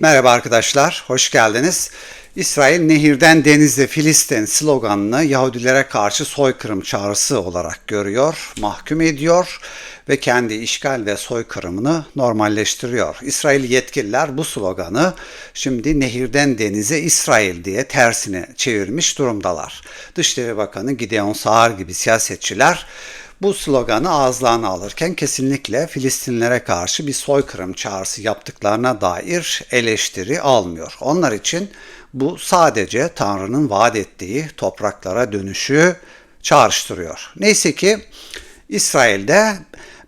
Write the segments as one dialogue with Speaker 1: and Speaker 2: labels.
Speaker 1: Merhaba arkadaşlar, hoş geldiniz. İsrail nehirden denize Filistin sloganını Yahudilere karşı soykırım çağrısı olarak görüyor, mahkum ediyor ve kendi işgal ve soykırımını normalleştiriyor. İsrail yetkililer bu sloganı şimdi nehirden denize İsrail diye tersine çevirmiş durumdalar. Dışişleri Bakanı Gideon Saar gibi siyasetçiler bu sloganı ağızlarına alırken kesinlikle Filistinlere karşı bir soykırım çağrısı yaptıklarına dair eleştiri almıyor. Onlar için bu sadece Tanrı'nın vaat ettiği topraklara dönüşü çağrıştırıyor. Neyse ki İsrail'de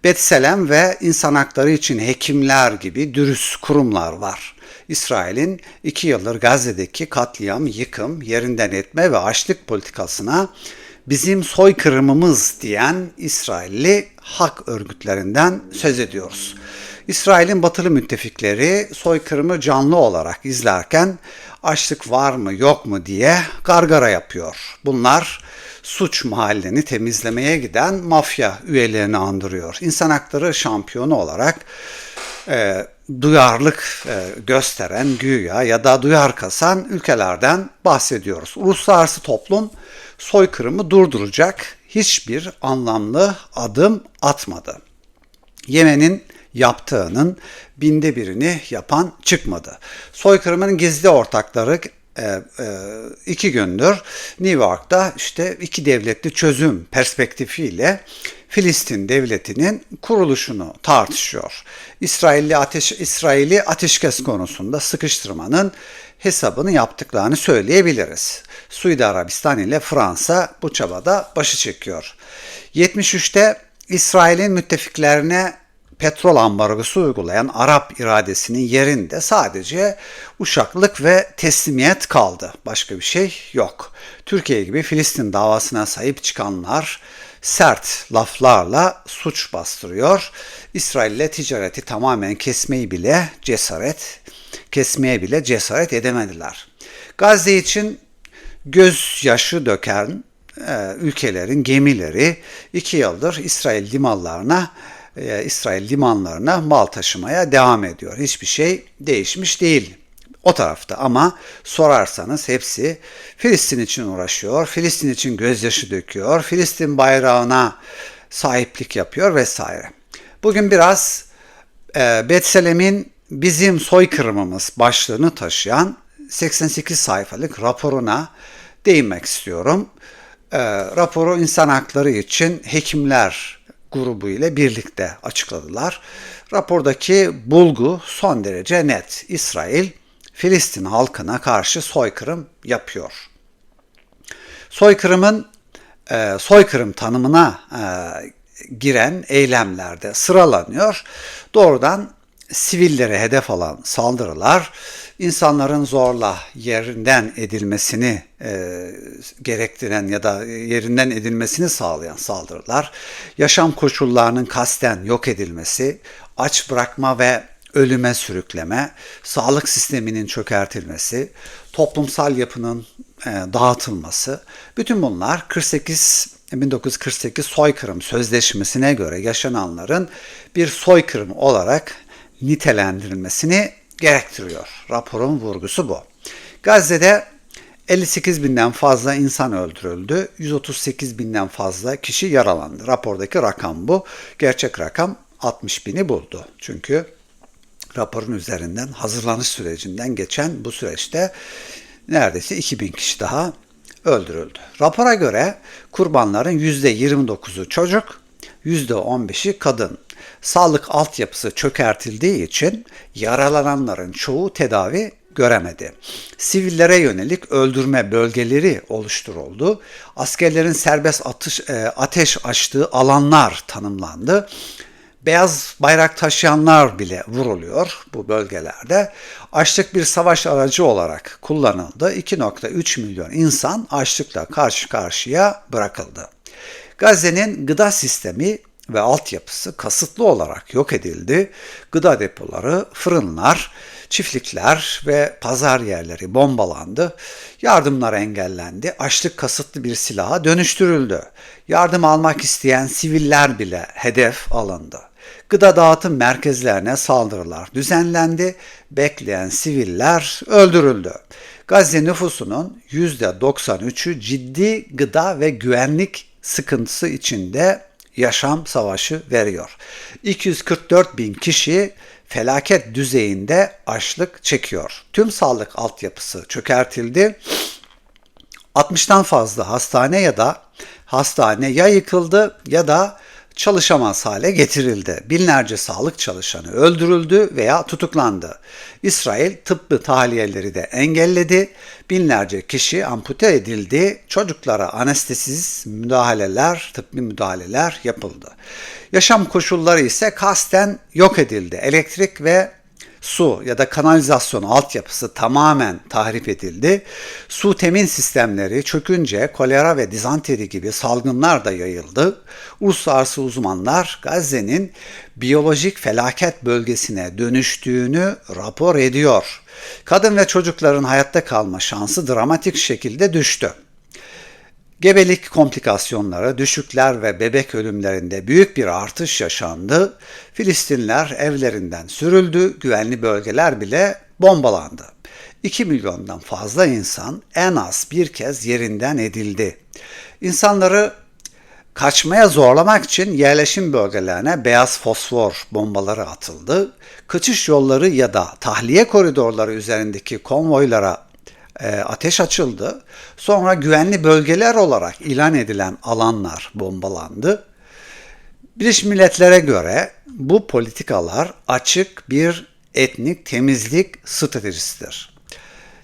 Speaker 1: Betselem ve insan hakları için hekimler gibi dürüst kurumlar var. İsrail'in iki yıldır Gazze'deki katliam, yıkım, yerinden etme ve açlık politikasına bizim soykırımımız diyen İsrailli hak örgütlerinden söz ediyoruz. İsrail'in batılı müttefikleri soykırımı canlı olarak izlerken açlık var mı yok mu diye gargara yapıyor. Bunlar suç mahalleni temizlemeye giden mafya üyelerini andırıyor. İnsan hakları şampiyonu olarak e, duyarlılık e, gösteren güya ya da duyar kasan ülkelerden bahsediyoruz. Uluslararası toplum soykırımı durduracak hiçbir anlamlı adım atmadı. Yemen'in yaptığının binde birini yapan çıkmadı. Soykırımın gizli ortakları e, e, iki gündür New York'ta işte iki devletli çözüm perspektifiyle Filistin devletinin kuruluşunu tartışıyor. İsrailli ateş İsraili ateşkes konusunda sıkıştırmanın hesabını yaptıklarını söyleyebiliriz. Suudi Arabistan ile Fransa bu çabada başı çekiyor. 73'te İsrail'in müttefiklerine petrol ambargosu uygulayan Arap iradesinin yerinde sadece uşaklık ve teslimiyet kaldı. Başka bir şey yok. Türkiye gibi Filistin davasına sahip çıkanlar sert laflarla suç bastırıyor. İsrail ile ticareti tamamen kesmeyi bile cesaret kesmeye bile cesaret edemediler. Gazze için gözyaşı döken e, ülkelerin gemileri iki yıldır İsrail limanlarına e, İsrail limanlarına mal taşımaya devam ediyor. Hiçbir şey değişmiş değil o tarafta ama sorarsanız hepsi Filistin için uğraşıyor, Filistin için gözyaşı döküyor, Filistin bayrağına sahiplik yapıyor vesaire. Bugün biraz e, Betselem'in bizim soykırımımız başlığını taşıyan 88 sayfalık raporuna değinmek istiyorum. E, raporu insan hakları için hekimler grubu ile birlikte açıkladılar. Rapordaki bulgu son derece net. İsrail Filistin halkına karşı soykırım yapıyor. Soykırımın e, soykırım tanımına e, giren eylemlerde sıralanıyor. Doğrudan sivillere hedef alan saldırılar, insanların zorla yerinden edilmesini e, gerektiren ya da yerinden edilmesini sağlayan saldırılar, yaşam koşullarının kasten yok edilmesi, aç bırakma ve ölüme sürükleme, sağlık sisteminin çökertilmesi, toplumsal yapının e, dağıtılması, bütün bunlar 48 1948 soykırım sözleşmesine göre yaşananların bir soykırım olarak nitelendirilmesini gerektiriyor. Raporun vurgusu bu. Gazze'de 58 binden fazla insan öldürüldü. 138 binden fazla kişi yaralandı. Rapordaki rakam bu. Gerçek rakam 60 bini buldu. Çünkü raporun üzerinden hazırlanış sürecinden geçen bu süreçte neredeyse 2000 kişi daha öldürüldü. Rapora göre kurbanların %29'u çocuk, %15'i kadın. Sağlık altyapısı çökertildiği için yaralananların çoğu tedavi göremedi. Sivillere yönelik öldürme bölgeleri oluşturuldu. Askerlerin serbest atış, e, ateş açtığı alanlar tanımlandı beyaz bayrak taşıyanlar bile vuruluyor bu bölgelerde. Açlık bir savaş aracı olarak kullanıldı. 2.3 milyon insan açlıkla karşı karşıya bırakıldı. Gazze'nin gıda sistemi ve altyapısı kasıtlı olarak yok edildi. Gıda depoları, fırınlar, çiftlikler ve pazar yerleri bombalandı. Yardımlar engellendi. Açlık kasıtlı bir silaha dönüştürüldü. Yardım almak isteyen siviller bile hedef alındı. Gıda dağıtım merkezlerine saldırılar düzenlendi. Bekleyen siviller öldürüldü. Gazze nüfusunun %93'ü ciddi gıda ve güvenlik sıkıntısı içinde yaşam savaşı veriyor. 244 bin kişi felaket düzeyinde açlık çekiyor. Tüm sağlık altyapısı çökertildi. 60'tan fazla hastane ya da hastane ya yıkıldı ya da çalışamaz hale getirildi. Binlerce sağlık çalışanı öldürüldü veya tutuklandı. İsrail tıbbi tahliyeleri de engelledi. Binlerce kişi ampute edildi. Çocuklara anestesiz müdahaleler, tıbbi müdahaleler yapıldı. Yaşam koşulları ise kasten yok edildi. Elektrik ve su ya da kanalizasyon altyapısı tamamen tahrip edildi. Su temin sistemleri çökünce kolera ve dizanteri gibi salgınlar da yayıldı. Uluslararası uzmanlar Gazze'nin biyolojik felaket bölgesine dönüştüğünü rapor ediyor. Kadın ve çocukların hayatta kalma şansı dramatik şekilde düştü. Gebelik komplikasyonları, düşükler ve bebek ölümlerinde büyük bir artış yaşandı. Filistinler evlerinden sürüldü, güvenli bölgeler bile bombalandı. 2 milyondan fazla insan en az bir kez yerinden edildi. İnsanları kaçmaya zorlamak için yerleşim bölgelerine beyaz fosfor bombaları atıldı. Kaçış yolları ya da tahliye koridorları üzerindeki konvoylara e, ateş açıldı. Sonra güvenli bölgeler olarak ilan edilen alanlar bombalandı. Birleşmiş Milletler'e göre bu politikalar açık bir etnik temizlik stratejisidir.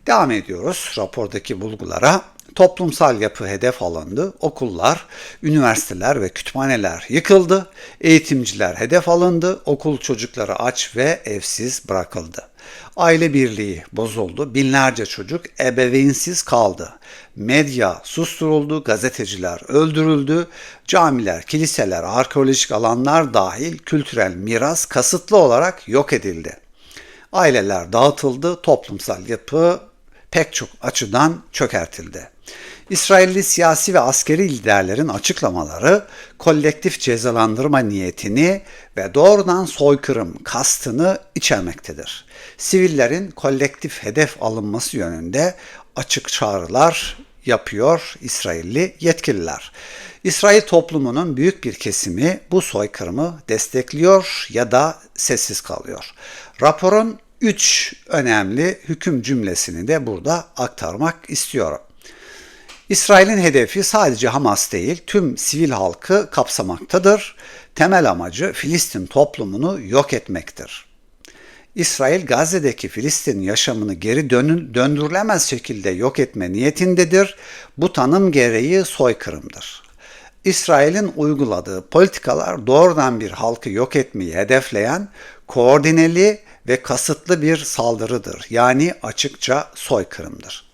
Speaker 1: Devam ediyoruz rapordaki bulgulara. Toplumsal yapı hedef alındı. Okullar, üniversiteler ve kütüphaneler yıkıldı. Eğitimciler hedef alındı. Okul çocukları aç ve evsiz bırakıldı. Aile birliği bozuldu. Binlerce çocuk ebeveynsiz kaldı. Medya susturuldu, gazeteciler öldürüldü, camiler, kiliseler, arkeolojik alanlar dahil kültürel miras kasıtlı olarak yok edildi. Aileler dağıtıldı, toplumsal yapı pek çok açıdan çökertildi. İsrailli siyasi ve askeri liderlerin açıklamaları kolektif cezalandırma niyetini ve doğrudan soykırım kastını içermektedir. Sivillerin kolektif hedef alınması yönünde açık çağrılar yapıyor İsrailli yetkililer. İsrail toplumunun büyük bir kesimi bu soykırımı destekliyor ya da sessiz kalıyor. Raporun üç önemli hüküm cümlesini de burada aktarmak istiyorum. İsrail'in hedefi sadece Hamas değil, tüm sivil halkı kapsamaktadır. Temel amacı Filistin toplumunu yok etmektir. İsrail Gazze'deki Filistin yaşamını geri dönün, döndürülemez şekilde yok etme niyetindedir. Bu tanım gereği soykırımdır. İsrail'in uyguladığı politikalar doğrudan bir halkı yok etmeyi hedefleyen koordineli ve kasıtlı bir saldırıdır. Yani açıkça soykırımdır.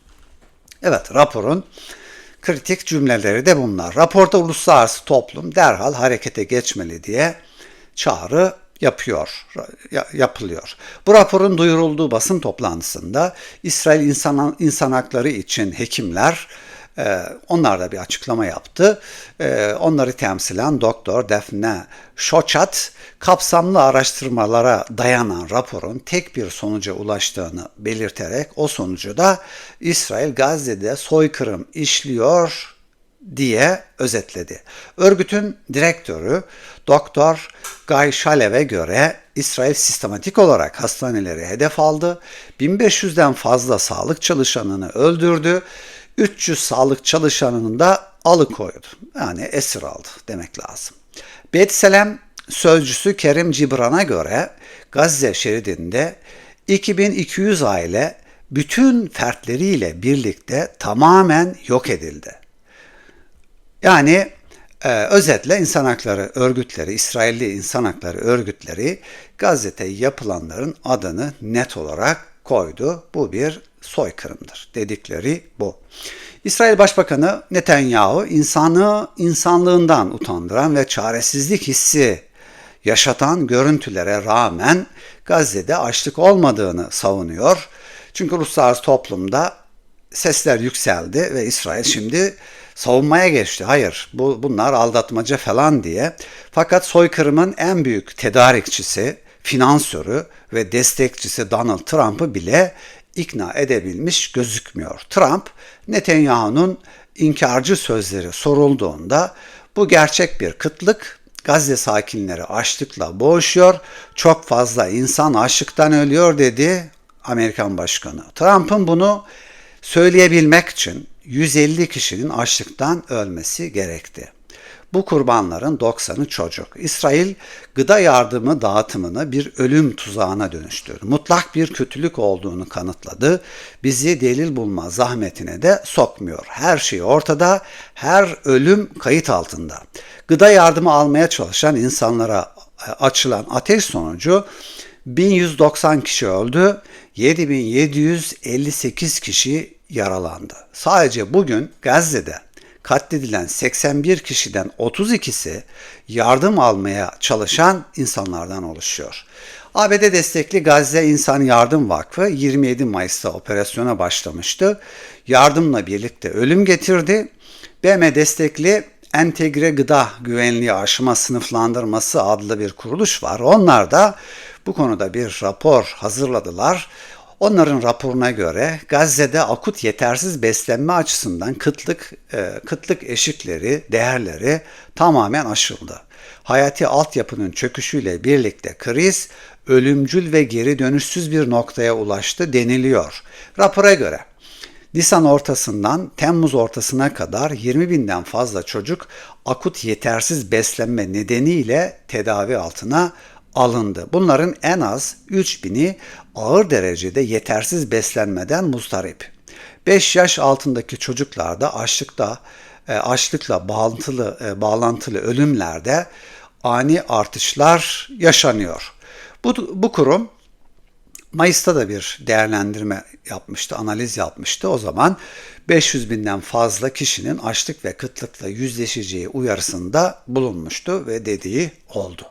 Speaker 1: Evet raporun kritik cümleleri de bunlar. Raporda uluslararası toplum derhal harekete geçmeli diye çağrı yapıyor, yapılıyor. Bu raporun duyurulduğu basın toplantısında İsrail İnsan, İnsan Hakları için hekimler onlar da bir açıklama yaptı. Ee, onları temsilen Doktor Defne Şoçat kapsamlı araştırmalara dayanan raporun tek bir sonuca ulaştığını belirterek o sonucu da İsrail Gazze'de soykırım işliyor diye özetledi. Örgütün direktörü Doktor Guy Shalev'e göre İsrail sistematik olarak hastaneleri hedef aldı. 1500'den fazla sağlık çalışanını öldürdü 300 sağlık çalışanını da alıkoydu. Yani esir aldı demek lazım. Betselem sözcüsü Kerim Cibran'a göre Gazze şeridinde 2200 aile bütün fertleriyle birlikte tamamen yok edildi. Yani e, özetle insan hakları örgütleri, İsrailli insan hakları örgütleri Gazze'de yapılanların adını net olarak koydu. Bu bir soykırımdır dedikleri bu. İsrail Başbakanı Netanyahu insanı insanlığından utandıran ve çaresizlik hissi yaşatan görüntülere rağmen Gazze'de açlık olmadığını savunuyor. Çünkü uluslararası toplumda sesler yükseldi ve İsrail şimdi savunmaya geçti. Hayır bu, bunlar aldatmaca falan diye. Fakat soykırımın en büyük tedarikçisi, finansörü ve destekçisi Donald Trump'ı bile ikna edebilmiş gözükmüyor. Trump, Netanyahu'nun inkarcı sözleri sorulduğunda bu gerçek bir kıtlık, Gazze sakinleri açlıkla boğuşuyor, çok fazla insan açlıktan ölüyor dedi Amerikan Başkanı. Trump'ın bunu söyleyebilmek için 150 kişinin açlıktan ölmesi gerekti. Bu kurbanların 90'ı çocuk. İsrail gıda yardımı dağıtımını bir ölüm tuzağına dönüştürdü. Mutlak bir kötülük olduğunu kanıtladı. Bizi delil bulma zahmetine de sokmuyor. Her şey ortada, her ölüm kayıt altında. Gıda yardımı almaya çalışan insanlara açılan ateş sonucu 1190 kişi öldü, 7758 kişi yaralandı. Sadece bugün Gazze'de katledilen 81 kişiden 32'si yardım almaya çalışan insanlardan oluşuyor. ABD destekli Gazze İnsan Yardım Vakfı 27 Mayıs'ta operasyona başlamıştı. Yardımla birlikte ölüm getirdi. BM destekli Entegre Gıda Güvenliği Aşıma Sınıflandırması adlı bir kuruluş var. Onlar da bu konuda bir rapor hazırladılar. Onların raporuna göre Gazze'de akut yetersiz beslenme açısından kıtlık e, kıtlık eşikleri, değerleri tamamen aşıldı. Hayati altyapının çöküşüyle birlikte kriz ölümcül ve geri dönüşsüz bir noktaya ulaştı deniliyor. Rapora göre Nisan ortasından Temmuz ortasına kadar 20 binden fazla çocuk akut yetersiz beslenme nedeniyle tedavi altına alındı. Bunların en az 3000'i ağır derecede yetersiz beslenmeden muzdarip. 5 yaş altındaki çocuklarda açlıkta e, açlıkla bağlantılı e, bağlantılı ölümlerde ani artışlar yaşanıyor. Bu, bu kurum Mayıs'ta da bir değerlendirme yapmıştı, analiz yapmıştı. O zaman 500 binden fazla kişinin açlık ve kıtlıkla yüzleşeceği uyarısında bulunmuştu ve dediği oldu.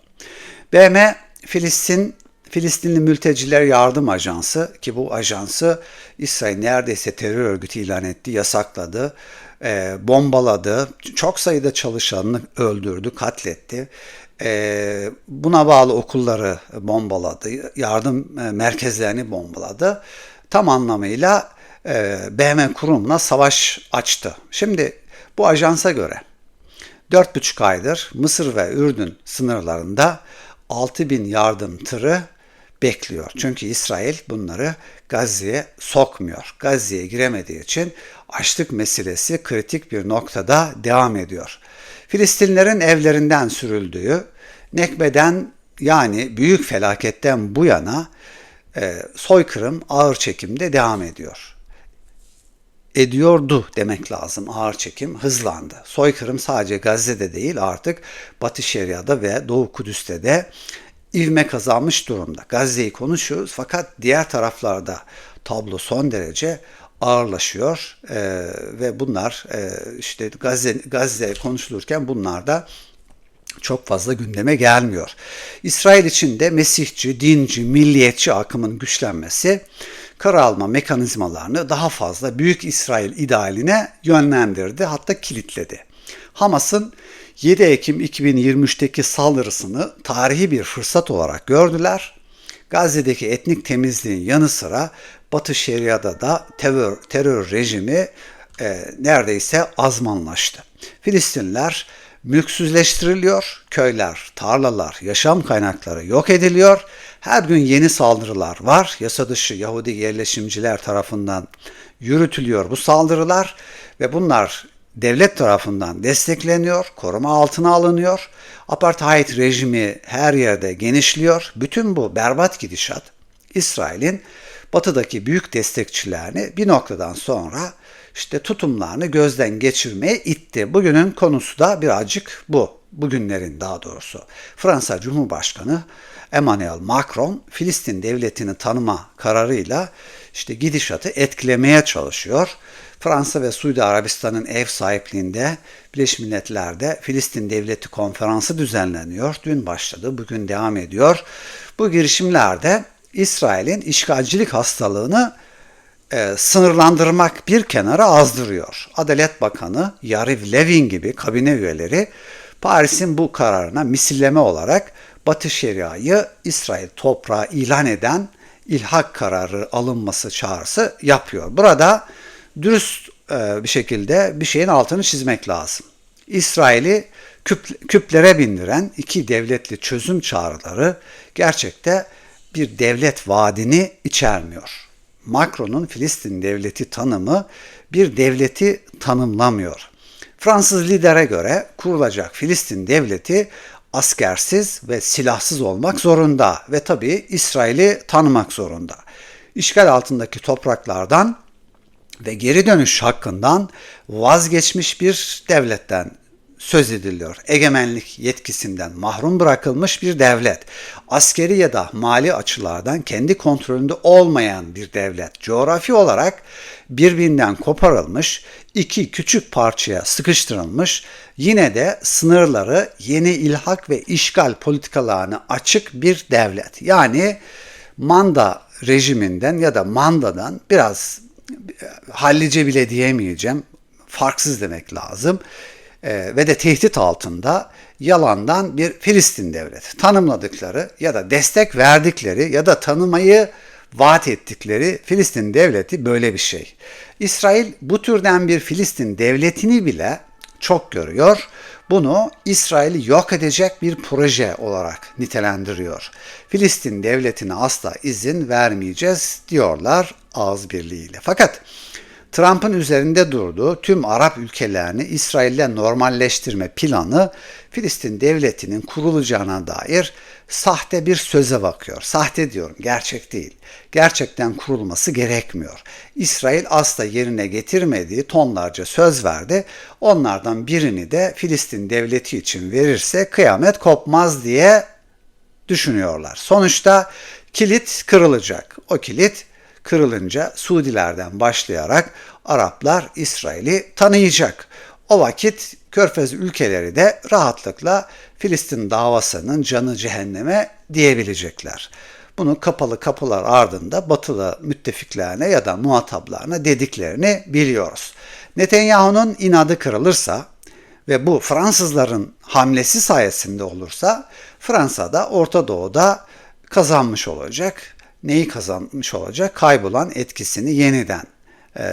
Speaker 1: BM Filistin Filistinli Mülteciler Yardım Ajansı ki bu ajansı İsrail neredeyse terör örgütü ilan etti, yasakladı, e, bombaladı, çok sayıda çalışanını öldürdü, katletti. E, buna bağlı okulları bombaladı, yardım e, merkezlerini bombaladı. Tam anlamıyla e, BM kurumuna savaş açtı. Şimdi bu ajansa göre 4,5 aydır Mısır ve Ürdün sınırlarında 6 bin yardım tırı bekliyor. Çünkü İsrail bunları Gazze'ye sokmuyor. Gazze'ye giremediği için açlık meselesi kritik bir noktada devam ediyor. Filistinlerin evlerinden sürüldüğü Nekbe'den yani büyük felaketten bu yana e, soykırım ağır çekimde devam ediyor ediyordu demek lazım. Ağır çekim hızlandı. Soykırım sadece Gazze'de değil artık Batı Şeria'da ve Doğu Kudüs'te de ivme kazanmış durumda. Gazze'yi konuşuyoruz fakat diğer taraflarda tablo son derece ağırlaşıyor ee, ve bunlar e, işte Gazze, Gazze konuşulurken bunlar da çok fazla gündeme gelmiyor. İsrail için de Mesihçi, dinci, milliyetçi akımın güçlenmesi kara mekanizmalarını daha fazla Büyük İsrail idealine yönlendirdi hatta kilitledi. Hamas'ın 7 Ekim 2023'teki saldırısını tarihi bir fırsat olarak gördüler. Gazze'deki etnik temizliğin yanı sıra Batı Şeria'da da terör, terör rejimi e, neredeyse azmanlaştı. Filistinler mülksüzleştiriliyor, köyler, tarlalar, yaşam kaynakları yok ediliyor. Her gün yeni saldırılar var. Yasa dışı Yahudi yerleşimciler tarafından yürütülüyor bu saldırılar ve bunlar devlet tarafından destekleniyor, koruma altına alınıyor. Apartheid rejimi her yerde genişliyor. Bütün bu berbat gidişat İsrail'in batıdaki büyük destekçilerini bir noktadan sonra işte tutumlarını gözden geçirmeye itti. Bugünün konusu da birazcık bu. Bugünlerin daha doğrusu. Fransa Cumhurbaşkanı Emmanuel Macron Filistin devletini tanıma kararıyla işte gidişatı etkilemeye çalışıyor. Fransa ve Suudi Arabistan'ın ev sahipliğinde Birleşmiş Milletler'de Filistin Devleti Konferansı düzenleniyor. Dün başladı, bugün devam ediyor. Bu girişimlerde İsrail'in işgalcilik hastalığını e, sınırlandırmak bir kenara azdırıyor. Adalet Bakanı Yariv Levin gibi kabine üyeleri Paris'in bu kararına misilleme olarak Batı Şeria'yı İsrail toprağı ilan eden ilhak kararı alınması çağrısı yapıyor. Burada dürüst e, bir şekilde bir şeyin altını çizmek lazım. İsrail'i küp, küplere bindiren iki devletli çözüm çağrıları gerçekte bir devlet vaadini içermiyor. Macron'un Filistin devleti tanımı bir devleti tanımlamıyor. Fransız lidere göre kurulacak Filistin devleti askersiz ve silahsız olmak zorunda ve tabii İsrail'i tanımak zorunda. İşgal altındaki topraklardan ve geri dönüş hakkından vazgeçmiş bir devletten söz ediliyor. Egemenlik yetkisinden mahrum bırakılmış bir devlet. Askeri ya da mali açılardan kendi kontrolünde olmayan bir devlet. Coğrafi olarak birbirinden koparılmış, iki küçük parçaya sıkıştırılmış, yine de sınırları yeni ilhak ve işgal politikalarına açık bir devlet. Yani manda rejiminden ya da mandadan biraz hallice bile diyemeyeceğim. Farksız demek lazım e, ve de tehdit altında yalandan bir Filistin devleti tanımladıkları ya da destek verdikleri ya da tanımayı vaat ettikleri Filistin devleti böyle bir şey. İsrail bu türden bir Filistin devletini bile çok görüyor. Bunu İsrail'i yok edecek bir proje olarak nitelendiriyor. Filistin devletine asla izin vermeyeceğiz diyorlar ağız birliğiyle. Fakat Trump'ın üzerinde durduğu tüm Arap ülkelerini İsrail'le normalleştirme planı Filistin devletinin kurulacağına dair sahte bir söze bakıyor. Sahte diyorum, gerçek değil. Gerçekten kurulması gerekmiyor. İsrail asla yerine getirmediği tonlarca söz verdi. Onlardan birini de Filistin devleti için verirse kıyamet kopmaz diye düşünüyorlar. Sonuçta kilit kırılacak. O kilit kırılınca Suudilerden başlayarak Araplar İsrail'i tanıyacak. O vakit Körfez ülkeleri de rahatlıkla Filistin davasının canı cehenneme diyebilecekler. Bunu kapalı kapılar ardında batılı müttefiklerine ya da muhataplarına dediklerini biliyoruz. Netanyahu'nun inadı kırılırsa ve bu Fransızların hamlesi sayesinde olursa Fransa'da Orta Doğu'da kazanmış olacak neyi kazanmış olacak? Kaybolan etkisini yeniden e,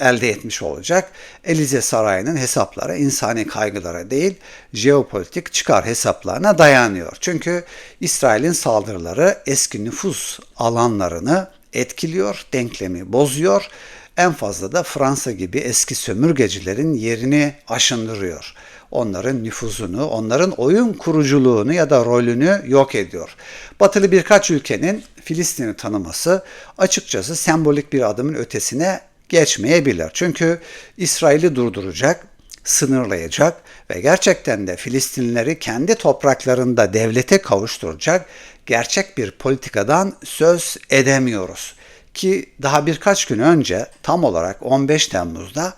Speaker 1: elde etmiş olacak. Elize Sarayı'nın hesapları insani kaygılara değil, jeopolitik çıkar hesaplarına dayanıyor. Çünkü İsrail'in saldırıları eski nüfus alanlarını etkiliyor, denklemi bozuyor. En fazla da Fransa gibi eski sömürgecilerin yerini aşındırıyor onların nüfuzunu, onların oyun kuruculuğunu ya da rolünü yok ediyor. Batılı birkaç ülkenin Filistin'i tanıması açıkçası sembolik bir adımın ötesine geçmeyebilir. Çünkü İsrail'i durduracak, sınırlayacak ve gerçekten de Filistinlileri kendi topraklarında devlete kavuşturacak gerçek bir politikadan söz edemiyoruz. Ki daha birkaç gün önce tam olarak 15 Temmuz'da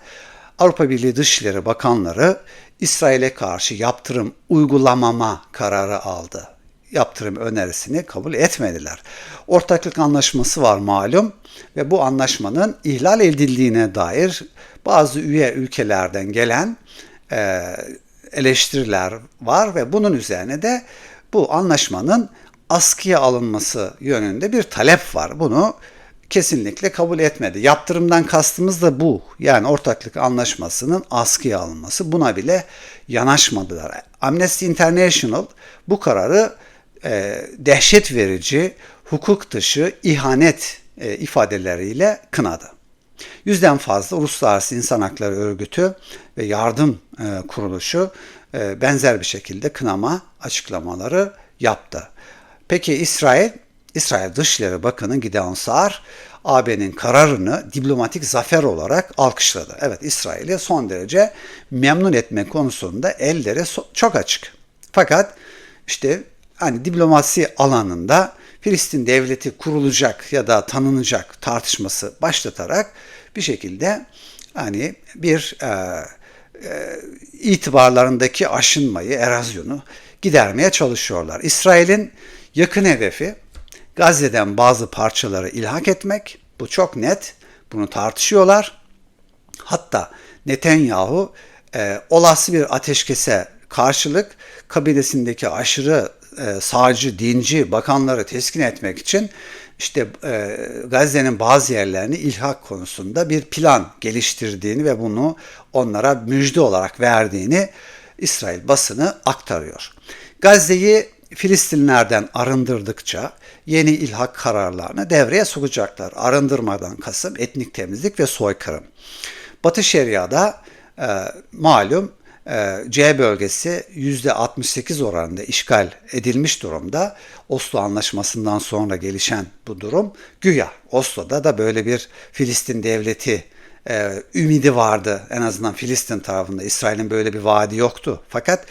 Speaker 1: Avrupa Birliği Dışişleri Bakanları İsrail'e karşı yaptırım uygulamama kararı aldı. Yaptırım önerisini kabul etmediler. Ortaklık anlaşması var malum ve bu anlaşmanın ihlal edildiğine dair bazı üye ülkelerden gelen e, eleştiriler var ve bunun üzerine de bu anlaşmanın askıya alınması yönünde bir talep var. Bunu kesinlikle kabul etmedi. Yaptırımdan kastımız da bu. Yani ortaklık anlaşmasının askıya alınması. Buna bile yanaşmadılar. Amnesty International bu kararı e, dehşet verici, hukuk dışı, ihanet e, ifadeleriyle kınadı. Yüzden fazla uluslararası insan hakları örgütü ve yardım e, kuruluşu e, benzer bir şekilde kınama açıklamaları yaptı. Peki İsrail İsrail Dışişleri Bakanı Gideon Saar, AB'nin kararını diplomatik zafer olarak alkışladı. Evet İsrail'i son derece memnun etme konusunda elleri çok açık. Fakat işte hani diplomasi alanında Filistin devleti kurulacak ya da tanınacak tartışması başlatarak bir şekilde hani bir e, e, itibarlarındaki aşınmayı, erozyonu gidermeye çalışıyorlar. İsrail'in yakın hedefi Gazze'den bazı parçaları ilhak etmek Bu çok net. Bunu tartışıyorlar. Hatta Netanyahu e, olası bir ateşkese karşılık kabilesindeki aşırı e, sağcı, dinci bakanları teskin etmek için işte e, Gazze'nin bazı yerlerini ilhak konusunda bir plan geliştirdiğini ve bunu onlara müjde olarak verdiğini İsrail basını aktarıyor. Gazze'yi Filistinlerden arındırdıkça yeni ilhak kararlarını devreye sokacaklar. Arındırmadan kasım etnik temizlik ve soykırım. Batı Şeria'da e, malum e, C bölgesi %68 oranında işgal edilmiş durumda. Oslo Anlaşması'ndan sonra gelişen bu durum güya Oslo'da da böyle bir Filistin devleti e, ümidi vardı en azından Filistin tarafında. İsrail'in böyle bir vaadi yoktu. Fakat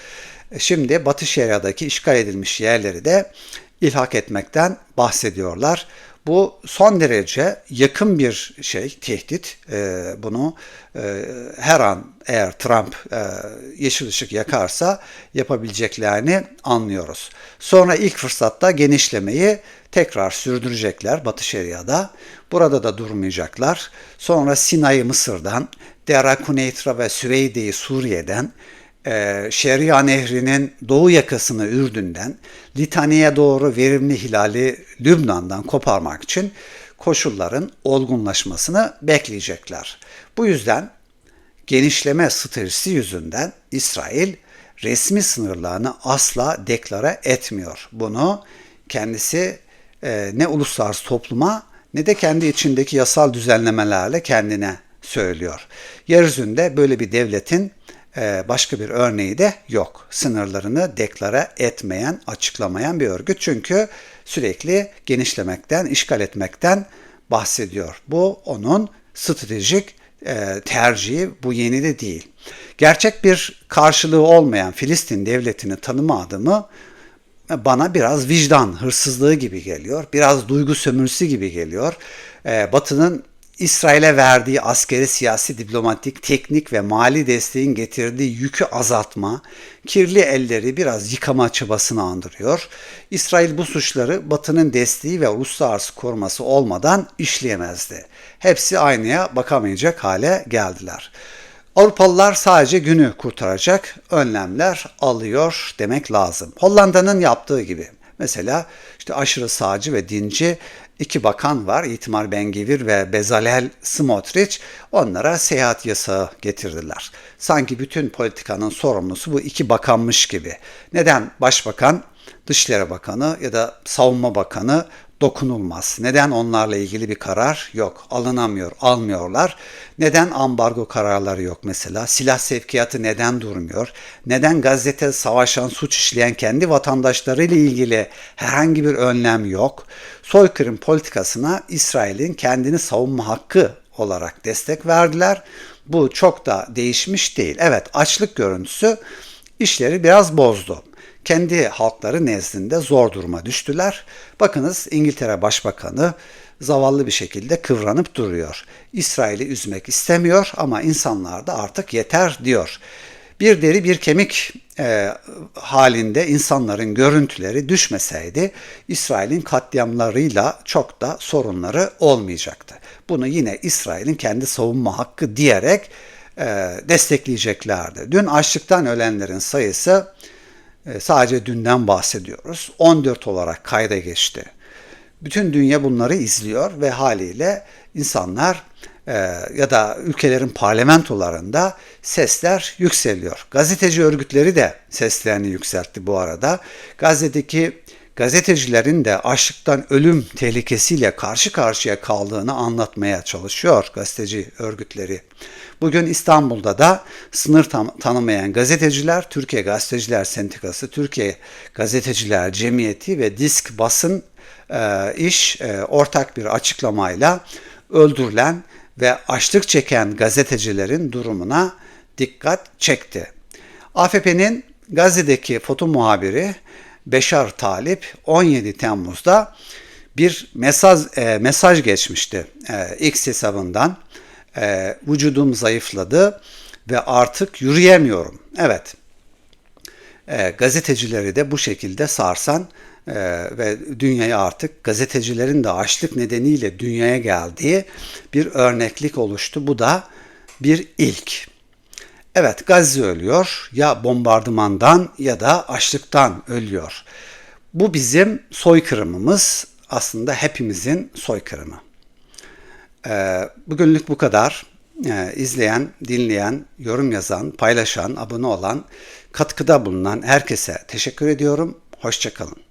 Speaker 1: şimdi Batı Şeria'daki işgal edilmiş yerleri de ilhak etmekten bahsediyorlar. Bu son derece yakın bir şey, tehdit. E, bunu e, her an eğer Trump e, yeşil ışık yakarsa yapabileceklerini anlıyoruz. Sonra ilk fırsatta genişlemeyi tekrar sürdürecekler Batı Şeria'da. Burada da durmayacaklar. Sonra Sinay'ı Mısır'dan, Dera Kuneytra ve Süveyde'yi Suriye'den, e, Şeria Nehri'nin doğu yakasını Ürdün'den, Litani'ye doğru verimli hilali Lübnan'dan koparmak için koşulların olgunlaşmasını bekleyecekler. Bu yüzden genişleme stratejisi yüzünden İsrail resmi sınırlarını asla deklare etmiyor. Bunu kendisi e, ne uluslararası topluma ne de kendi içindeki yasal düzenlemelerle kendine söylüyor. Yeryüzünde böyle bir devletin başka bir örneği de yok. Sınırlarını deklare etmeyen, açıklamayan bir örgüt. Çünkü sürekli genişlemekten, işgal etmekten bahsediyor. Bu onun stratejik e, tercihi, bu yeni de değil. Gerçek bir karşılığı olmayan Filistin devletini tanıma adımı bana biraz vicdan hırsızlığı gibi geliyor. Biraz duygu sömürüsü gibi geliyor. Ee, Batı'nın İsrail'e verdiği askeri, siyasi, diplomatik, teknik ve mali desteğin getirdiği yükü azaltma, kirli elleri biraz yıkama çabasını andırıyor. İsrail bu suçları Batı'nın desteği ve uluslararası koruması olmadan işleyemezdi. Hepsi aynaya bakamayacak hale geldiler. Avrupalılar sadece günü kurtaracak önlemler alıyor demek lazım. Hollanda'nın yaptığı gibi. Mesela işte aşırı sağcı ve dinci iki bakan var. İtimar Bengevir ve Bezalel Smotrich. Onlara seyahat yasağı getirdiler. Sanki bütün politikanın sorumlusu bu iki bakanmış gibi. Neden başbakan, Dışişleri Bakanı ya da Savunma Bakanı dokunulmaz. Neden onlarla ilgili bir karar yok? Alınamıyor, almıyorlar. Neden ambargo kararları yok mesela? Silah sevkiyatı neden durmuyor? Neden gazete savaşan, suç işleyen kendi vatandaşlarıyla ilgili herhangi bir önlem yok? Soykırım politikasına İsrail'in kendini savunma hakkı olarak destek verdiler. Bu çok da değişmiş değil. Evet açlık görüntüsü işleri biraz bozdu kendi halkları nezdinde zor duruma düştüler. Bakınız İngiltere Başbakanı zavallı bir şekilde kıvranıp duruyor. İsrail'i üzmek istemiyor ama insanlar da artık yeter diyor. Bir deri bir kemik e, halinde insanların görüntüleri düşmeseydi İsrail'in katliamlarıyla çok da sorunları olmayacaktı. Bunu yine İsrail'in kendi savunma hakkı diyerek e, destekleyeceklerdi. Dün açlıktan ölenlerin sayısı sadece dünden bahsediyoruz. 14 olarak kayda geçti. Bütün dünya bunları izliyor ve haliyle insanlar e, ya da ülkelerin parlamentolarında sesler yükseliyor. Gazeteci örgütleri de seslerini yükseltti bu arada. Gazze'deki gazetecilerin de açlıktan ölüm tehlikesiyle karşı karşıya kaldığını anlatmaya çalışıyor gazeteci örgütleri. Bugün İstanbul'da da sınır tam, tanımayan gazeteciler, Türkiye Gazeteciler Sendikası, Türkiye Gazeteciler Cemiyeti ve Disk Basın e, İş e, ortak bir açıklamayla öldürülen ve açlık çeken gazetecilerin durumuna dikkat çekti. AFP'nin Gazze'deki foto muhabiri Beşar Talip 17 Temmuz'da bir mesaj e, mesaj geçmişti e, X hesabından. E, vücudum zayıfladı ve artık yürüyemiyorum. Evet. E, gazetecileri de bu şekilde sarsan e, ve dünyaya artık gazetecilerin de açlık nedeniyle dünyaya geldiği bir örneklik oluştu. Bu da bir ilk. Evet Gazze ölüyor ya bombardımandan ya da açlıktan ölüyor. Bu bizim soykırımımız aslında hepimizin soykırımı. Ee, bugünlük bu kadar. Ee, izleyen, dinleyen, yorum yazan, paylaşan, abone olan, katkıda bulunan herkese teşekkür ediyorum. Hoşçakalın.